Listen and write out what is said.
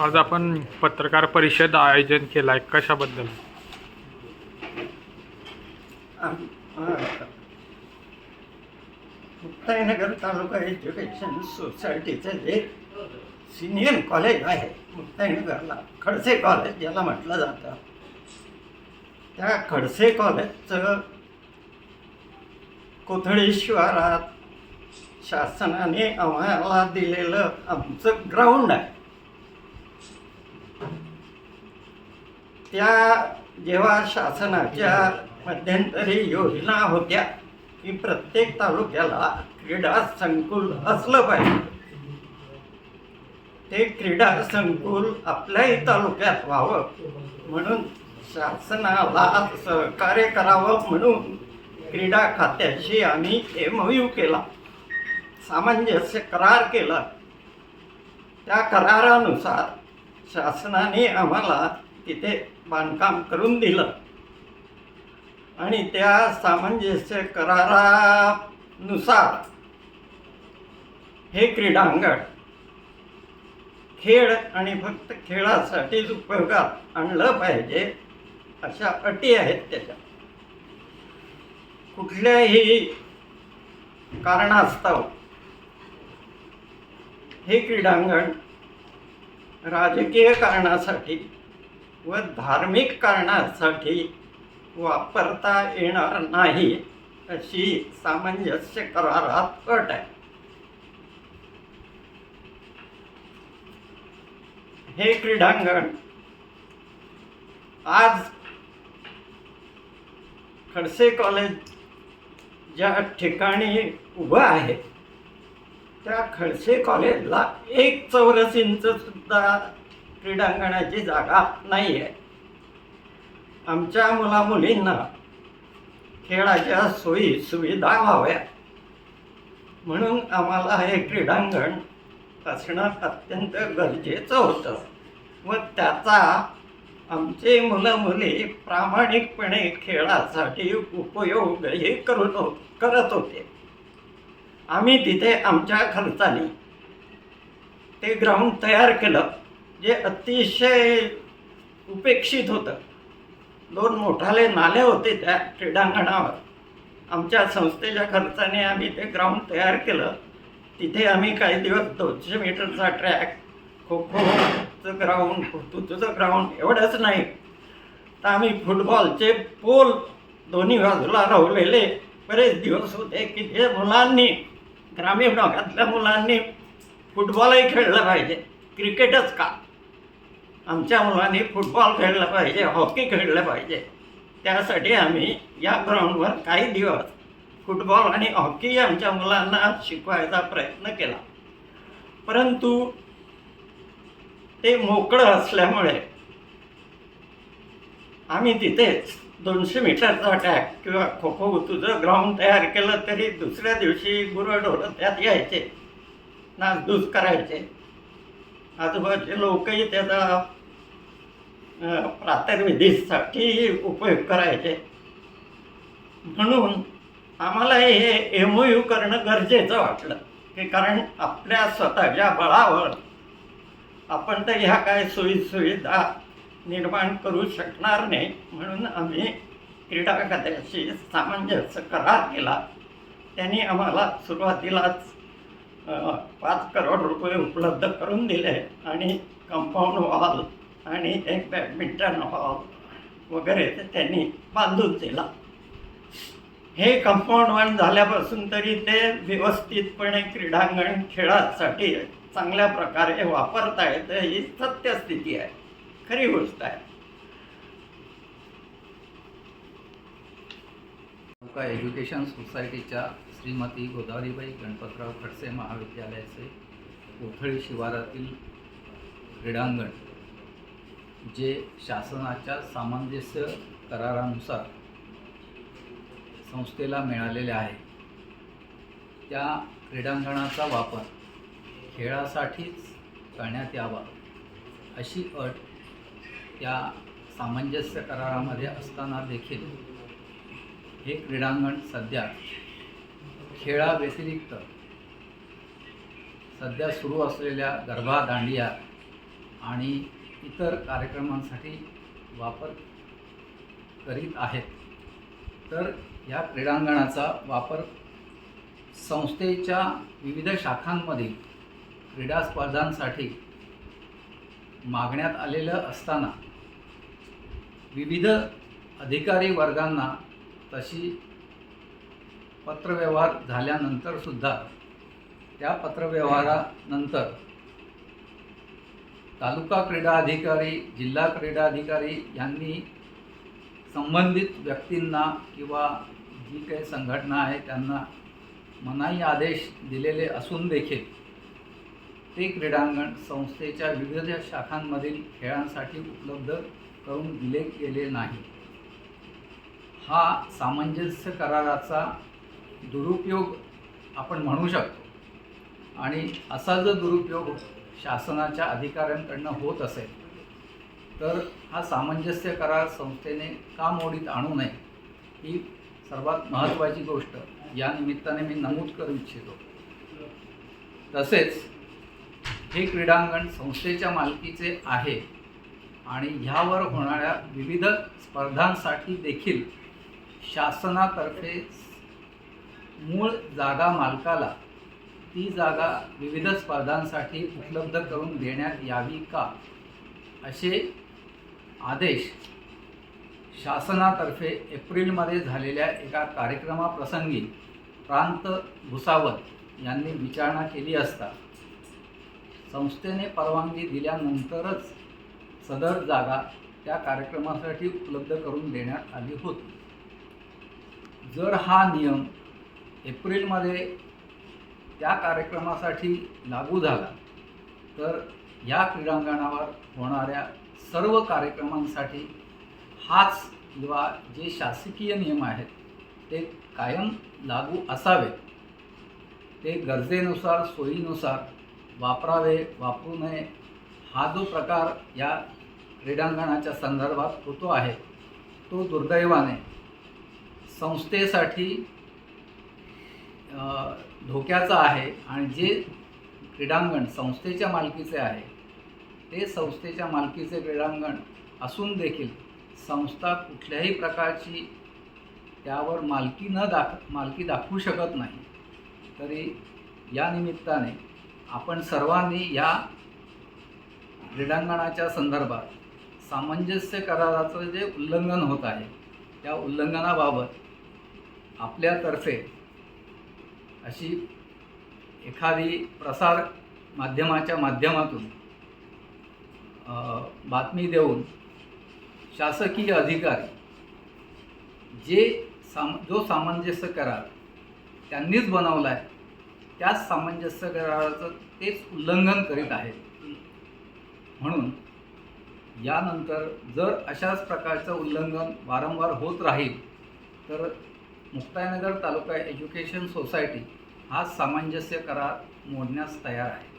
आज आपण पत्रकार परिषद आयोजन केलाय कशाबद्दल? मुक्ताईनगर तालुका एज्युकेशन सोसायटीचं जे सिनियर कॉलेज आहे मुक्ताईनगरला खडसे कॉलेज ज्याला म्हटलं जातं. त्या खडसे कॉलेजचं कोथळी शिवारात शासनाने आम्हाला दिलेलं आमचं ग्राउंड आहे. त्या जेव्हा शासनाच्या मध्यंतरी योजना होत्या की प्रत्येक तालुक्याला क्रीडा संकुल असलं पाहिजे. ते क्रीडा संकुल आपल्याही तालुक्यात व्हावं म्हणून शासनाला सहकार्य करावं म्हणून क्रीडा खात्याशी आम्ही एम यू केला सामंजस्य करार केला. त्या करारानुसार शासनाने आम्हाला तिथे बांधकाम करून दिलं. आणि त्या सामंजस्य करारानुसार हे क्रीडांगण खेळ आणि फक्त खेळासाठीच उपयोगात आणलं पाहिजे अशा अटी आहेत त्याच्या. कुठल्याही कारणास्तव हे क्रीडांगण राजकीय कारणासाठी व धार्मिक कारणासाठी वापरता येणार नाही अशी सामंजस्य करारात अट आहे. हे क्रीडांगण आज खडसे कॉलेज ज्या ठिकाणी उभं आहे. त्या खडसे कॉलेजला एक चौरस इंच सुद्धा क्रीडांगणाची जागा नाही आहे आमच्या मुलामुलींना खेळाच्या सोयी सुविधा व्हाव्या म्हणून आम्हाला हे क्रीडांगण असणं अत्यंत गरजेचं होतं व त्याचा आमचे मुलं मुली प्रामाणिकपणे खेळासाठी उपयोगही करून हो करत होते. आम्ही तिथे आमच्या खर्चाने ते ग्राउंड तयार केलं. जे अतिशय उपेक्षित होतं. दोन मोठाले नाले होते त्या क्रीडांगणावर. आमच्या संस्थेच्या खर्चाने आम्ही ते ग्राउंड तयार केलं. तिथे आम्ही काही दिवस दोनशे मीटरचा ट्रॅक खो खोचं ग्राउंड तुझं ग्राउंड एवढंच नाही. तर आम्ही फुटबॉलचे पोल दोन्ही बाजूला राहलेले बरेच दिवस होते की जे मुलांनी ग्रामीण भागातल्या मुलांनी फुटबॉलही खेळलं पाहिजे. क्रिकेटच का? आमच्या मुलांनी फुटबॉल खेळला पाहिजे हॉकी खेळलं पाहिजे. त्यासाठी आम्ही या ग्राउंडवर काही दिवस फुटबॉल आणि हॉकी आमच्या मुलांना शिकवायचा प्रयत्न केला. परंतु ते मोकळं असल्यामुळे आम्ही तिथेच दोनशे मीटरचा टॅक किंवा खो खो तुझं ग्राउंड तयार केलं तरी दुसऱ्या दिवशी गुरंढोरं त्यात यायचे नासधूस करायचे. आजूबाजूचे लोकही त्याचा प्रातर्विधीसाठी उपयोग करायचे. म्हणून आम्हाला हे एम ओ यू करणं गरजेचं वाटलं. की कारण आपल्या स्वतःच्या बळावर आपण तर ह्या काय सोयीसुविधा निर्माण करू शकणार नाही. म्हणून आम्ही क्रीडा खात्याशी सामंजस्य करार केला. त्यांनी आम्हाला सुरुवातीलाच पाच करोड रुपये उपलब्ध करून दिले आणि कंपाऊंड वॉल आणि एक बॅडमिंटन हॉल वगैरे तर त्यांनी बांधून दिला. हे कंपाऊंड वन झाल्यापासून तरी ते व्यवस्थितपणे क्रीडांगण खेळासाठी चांगल्या प्रकारे वापरता येतं ही सत्यस्थिती आहे. खरी गोष्ट आहे. तालुका एज्युकेशन सोसायटीच्या श्रीमती गोदावरीबाई गणपतराव खडसे महाविद्यालयाचे कोथळी शिवारातील क्रीडांगण जे शासनाच्या सामंजस्य करारानुसार संस्थेला मिळालेले आहे. त्या क्रीडांगणाचा वापर खेळासाठीच करण्यात यावा अशी अट त्या सामंजस्य करारामध्ये असताना देखील हे क्रीडांगण सध्या खेळाव्यतिरिक्त सध्या सुरू असलेल्या गरबा दांडिया आणि इतर कार्यक्रमांसाठी वापर करीत आहेत. तर या क्रीडांगणाचा वापर संस्थेच्या विविध शाखांमधील क्रीडा स्पर्धांसाठी मागण्यात आलेलं असताना विविध अधिकारी वर्गांना तशी पत्रव्यवहार झाल्यानंतरसुद्धा त्या पत्रव्यवहारानंतर तालुका क्रीडा अधिकारी जिल्हा क्रीडा अधिकारी यांनी संबंधित व्यक्तींना किंवा जी काही संघटना आहे त्यांना मनाई आदेश दिलेले असून देखील ते क्रीडांगण संस्थेच्या विविध शाखांमधील खेळांसाठी उपलब्ध करून दिले गेले नाही. हा सामंजस्य कराराचा दुरुपयोग आपण म्हणू शकतो. आणि असा जर दुरुपयोग शासनाच्या अधिकाऱ्यांकडनं होत असेल तर हा सामंजस्य करार संस्थेने का मोडीत आणू नये ही सर्वात महत्त्वाची गोष्ट. या निमित्ताने मी नमूद करू इच्छितो. तसेच हे क्रीडांगण संस्थेच्या मालकीचे आहे आणि ह्यावर होणाऱ्या विविध स्पर्धांसाठी देखील शासनातर्फे मूळ जागा मालकाला ती जागा विविध स्पर्धांसाठी उपलब्ध करून देण्यात यावी का? असे आदेश शासनातर्फे एप्रिलमध्ये झालेल्या एका कार्यक्रमाप्रसंगी प्रांत भुसावत यांनी विचारणा केली असता. संस्थेने परवानगी दिल्यानंतरच सदर जागा त्या कार्यक्रमासाठी उपलब्ध करून देण्यात आली होती. जर हा नियम एप्रिलमध्ये त्या कार्यक्रमासाठी लागू झाला तर या क्रीडांगणावर होणाऱ्या सर्व कार्यक्रमांसाठी हाच किंवा जे शासकीय नियम आहेत ते कायम लागू असावेत. ते गरजेनुसार सोयीनुसार वापरावे वापरू नये हा जो प्रकार या क्रीडांगणाच्या संदर्भात होतो आहे तो दुर्दैवाने संस्थेसाठी धोक्याचा आहे आणि जे क्रीडांगण संस्थेच्या मालकीचे आहे ते संस्थेच्या मालकीचे क्रीडांगण असून देखील संस्था कुठल्याही प्रकारची त्यावर मालकी न दाख मालकी दाखवू शकत नाही. तरी या निमित्ताने आपण सर्वांनी या क्रीडांगणाच्या संदर्भात सामंजस्य कराराचं जे उल्लंघन होत आहे त्या उल्लंघनाबाबत आपल्यातर्फे अशी एखादी प्रसार माध्यमाच्या माध्यमातून बातमी देऊन शासकीय अधिकारी जे साम जो सामंजस्य करार त्यांनीच बनवला आहे त्याच सामंजस्य कराराचं तेच उल्लंघन करीत आहेत. म्हणून यानंतर जर अशाच प्रकारचं उल्लंघन वारंवार होत राहील तर मुक्ताईनगर तालुका एज्युकेशन सोसायटी हा सामंजस्य करार मोडण्यास तयार आहे.